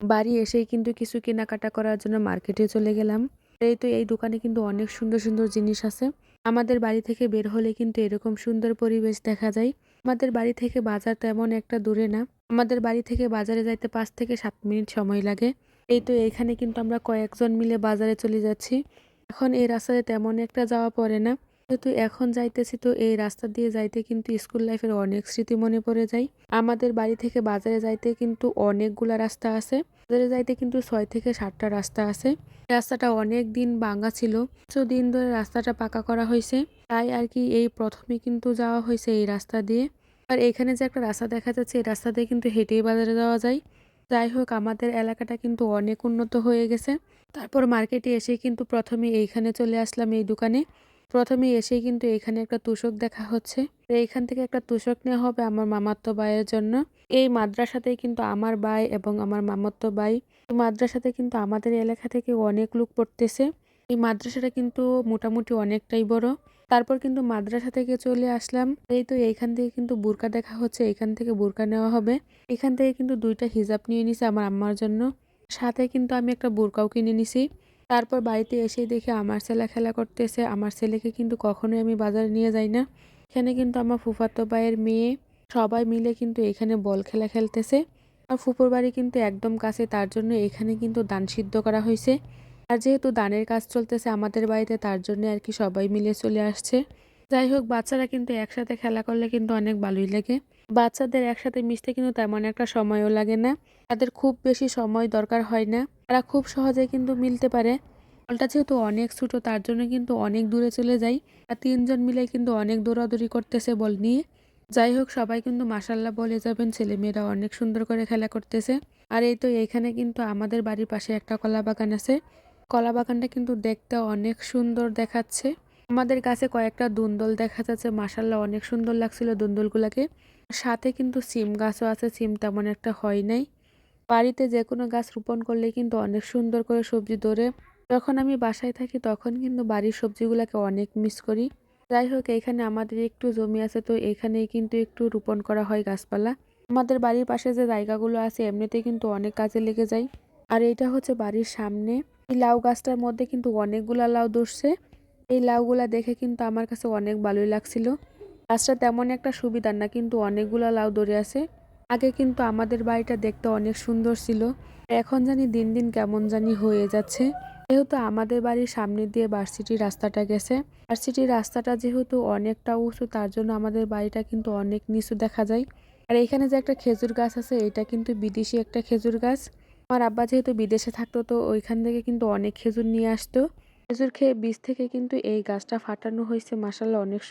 বাড়ি এসেই কিন্তু কিছু কেনাকাটা করার জন্য মার্কেটে চলে গেলাম। এই তো এই দোকানে কিন্তু অনেক সুন্দর সুন্দর জিনিস আছে। আমাদের বাড়ি থেকে বের হলে কিন্তু এরকম সুন্দর পরিবেশ দেখা যায়। আমাদের বাড়ি থেকে বাজার তেমন একটা দূরে না। আমাদের বাড়ি থেকে বাজারে যাইতে পাঁচ থেকে সাত মিনিট সময় লাগে। এই তো এখানে কিন্তু আমরা কয়েকজন মিলে বাজারে চলে যাচ্ছি। এখন এই রাস্তাতে তেমন একটা যাওয়া পড়ে না। যেহেতু এখন যাইতেছি তো এই রাস্তা দিয়ে যাইতে কিন্তু স্কুল লাইফের অনেক স্মৃতি মনে পড়ে যায়। আমাদের বাড়ি থেকে বাজারে যাইতে কিন্তু অনেকগুলা রাস্তা আছে। বাজারে যাইতে কিন্তু ছয় থেকে সাতটা রাস্তা আছে। রাস্তাটা অনেক দিন ভাঙা ছিল। কিছু দিন ধরে রাস্তাটা পাকা করা হয়েছে। তাই আর কি এই প্রথমে কিন্তু যাওয়া হয়েছে এই রাস্তা দিয়ে। আর এখানে যে একটা রাস্তা দেখা যাচ্ছে, এই রাস্তা দিয়ে কিন্তু হেঁটেই বাজারে যাওয়া যায়। যাই হোক, আমাদের এলাকাটা কিন্তু অনেক উন্নত হয়ে গেছে। তারপর মার্কেটে এসে কিন্তু প্রথমে এইখানে চলে আসলাম এই দোকানে। প্রথমে এসেই কিন্তু এখানে একটা তুষক দেখা হচ্ছে। তো এইখান থেকে একটা তুষক নেওয়া হবে আমার মামাতো ভাইয়ের জন্য। এই মাদ্রাসাতেই কিন্তু আমার ভাই এবং আমার মামাতো ভাই মাদ্রাসাতে কিন্তু আমাদের এলাকা থেকে অনেক লোক পড়তেছে। এই মাদ্রাসাটা কিন্তু মোটামুটি অনেকটাই বড়। তারপর কিন্তু মাদ্রাসা থেকে চলে আসলাম। এই তো এইখান থেকে কিন্তু বোরকা দেখা হচ্ছে, এখান থেকে বোরকা নেওয়া হবে। এখান থেকে কিন্তু দুইটা হিজাব নিয়ে নিছে আমার আম্মার জন্য। সাথে কিন্তু আমি একটা বোরকাও কিনে নিছি। তারপর বাড়িতে এসেই দেখে আমার ছেলে খেলা করতেছে। আমার ছেলেকে কিন্তু কখনোই আমি বাজারে নিয়ে যাই না। এখানে কিন্তু আমার ফুফাতো ভাইয়ের মেয়ে, সবাই মিলে কিন্তু এখানে বল খেলা খেলতেছে। আর ফুপুর বাড়ি কিন্তু একদম কাছে, তার জন্য এখানে কিন্তু দান সিদ্ধ করা হয়েছে। আর যেহেতু দানের কাজ চলতেছে আমাদের বাড়িতে, তার জন্য আর কি সবাই মিলে চলে আসছে। যাই হোক, বাচ্চারা কিন্তু একসাথে খেলা করলে কিন্তু অনেক ভালোই লাগে। বাচ্চাদের একসাথে মিশতে কিন্তু তেমন একটা সময়ও লাগে না। তাদের খুব বেশি সময় দরকার হয় না। তারা খুব সহজে কিন্তু মিলতে পারে। বলটা যেহেতু অনেক ছোটো, তার জন্য কিন্তু অনেক দূরে চলে যায়। আর তিনজন মিলে কিন্তু অনেক দৌড়াদৌড়ি করতেছে বল নিয়ে। যাই হোক, সবাই কিন্তু মাসাল্লাহ বলে যাবেন, ছেলেমেয়েরা অনেক সুন্দর করে খেলা করতেছে। আর এই তো এইখানে কিন্তু আমাদের বাড়ির পাশে একটা কলা বাগান আছে। কলা বাগানটা কিন্তু দেখতে অনেক সুন্দর দেখাচ্ছে। আমাদের কাছে কয়েকটা দুন্দল দেখা যাচ্ছে। মাসাল্লাহ অনেক সুন্দর লাগছিল দুন্দলগুলোকে। সাথে কিন্তু সিম গাছও আছে, সিম তেমন একটা হয় নাই। বাড়িতে যে কোনো গাছ রোপণ করলে কিন্তু অনেক সুন্দর করে সবজি ধরে। যখন আমি বাসায় থাকি তখন কিন্তু বাড়ির সবজিগুলোকে অনেক মিস করি। যাই হোক, এখানে আমাদের একটু জমি আছে, তো এখানেই কিন্তু একটু রোপণ করা হয় গাছপালা। আমাদের বাড়ির পাশে যে জায়গাগুলো আছে, এমনিতেই কিন্তু অনেক কাজে লেগে যায়। আর এইটা হচ্ছে বাড়ির সামনে। এই লাউ গাছটার মধ্যে কিন্তু অনেকগুলা লাউ ধরছে। এই লাউগুলা দেখে কিন্তু আমার কাছে অনেক ভালোই লাগছিল। গাছটা তেমন একটা সুবিধার না, কিন্তু অনেকগুলা লাউ ধরে আছে। আগে কিন্তু আমাদের বাড়িটা দেখতে অনেক সুন্দর ছিল। এখন জানি দিন দিন কেমন জানি হয়ে যাচ্ছে। যেহেতু আমাদের বাড়ির সামনে দিয়ে ভার্সিটির রাস্তাটা গেছে। ভার্সিটির রাস্তাটা যেহেতু অনেকটা উঁচু, তার জন্য আমাদের বাড়িটা কিন্তু অনেক নিচু দেখা যায়। আর এখানে যে একটা খেজুর গাছ আছে, এটা কিন্তু বিদেশি একটা খেজুর গাছ। আমার আব্বা যেহেতু বিদেশে থাকতো, তো ওইখান থেকে কিন্তু অনেক খেজুর নিয়ে আসতো। খেজুর খেয়ে বীজ থেকে কিন্তু এই গাছটা ফাটানো হয়েছে মাসাল্লাহ অনেক